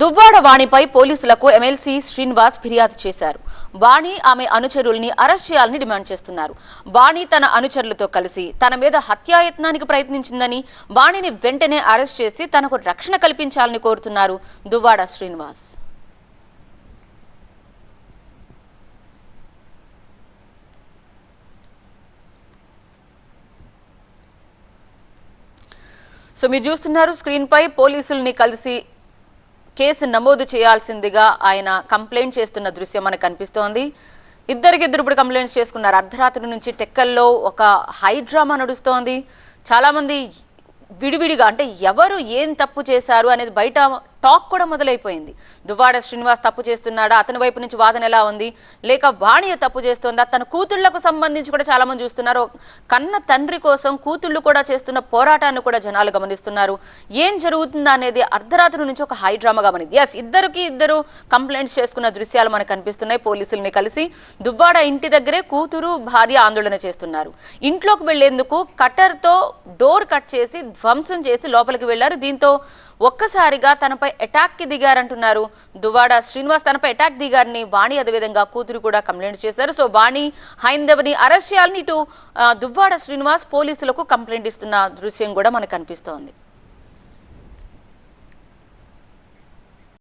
దువ్వాడ వాణిపై పోలీసులకు ఎమ్మెల్సీ శ్రీనివాస్ ఫిర్యాదు చేశారు. వాణి ఆమె అనుచరుల్ని అరెస్ట్ చేయాలని డిమాండ్ చేస్తున్నారు. వాణి తన అనుచరులతో కలిసి తన మీద హత్యాయత్నానికి ప్రయత్నించిందని వాణిని వెంటనే అరెస్ట్ చేసి తనకు రక్షణ కల్పించాలని కోరుతున్నారు దువ్వాడ శ్రీనివాస్. సో మీరు చూస్తున్నారు స్క్రీన్పై పోలీసుల్ని కలిసి కేసు నమోదు చేయాల్సిందిగా ఆయన కంప్లైంట్ చేస్తున్న దృశ్యం మనకు కనిపిస్తోంది. ఇద్దరికిద్దరు ఇప్పుడు కంప్లైంట్స్ చేసుకున్నారు. అర్ధరాత్రి నుంచి టెక్కల్లో ఒక హై డ్రామా నడుస్తోంది. చాలామంది విడివిడిగా అంటే ఎవరు ఏం తప్పు చేశారు అనేది బయట టాక్ కూడా మొదలైపోయింది. దువ్వాడ శ్రీనివాస్ తప్పు చేస్తున్నాడా? అతని వైపు నుంచి వాదన ఎలా ఉంది? లేక వాణి తప్పు చేస్తుందా? తన కూతుళ్ళకు సంబంధించి కూడా చాలా మంది చూస్తున్నారు. కన్న తండ్రి కోసం కూతుళ్ళు కూడా చేస్తున్న పోరాటాన్ని కూడా జనాలు గమనిస్తున్నారు. ఏం జరుగుతుందా అనేది అర్ధరాత్రి నుంచి ఒక హై డ్రామా గమనింది. ఎస్ ఇద్దరికి ఇద్దరు కంప్లైంట్స్ చేసుకున్న దృశ్యాలు మనకు కనిపిస్తున్నాయి పోలీసుల్ని కలిసి దువ్వాడ ఇంటి దగ్గరే కూతురు భార్య ఆందోళన చేస్తున్నారు. ఇంట్లోకి వెళ్ళేందుకు కట్టర్తో డోర్ కట్ చేసి ధ్వంసం చేసి లోపలికి వెళ్ళారు. దీంతో ఒక్కసారిగా తనపై అటాక్కి దిగారంటున్నారు. దువాడ శ్రీనివాస్ తనపై అటాక్ దిగారని వాణి అదేవిధంగా కూతురు కూడా కంప్లైంట్ చేశారు. సో వాణి హైందవని అరెస్ట్ చేయాలని ఇటు దువ్వాడ శ్రీనివాస్ పోలీసులకు కంప్లైంట్ ఇస్తున్న దృశ్యం కూడా మనకు కనిపిస్తోంది.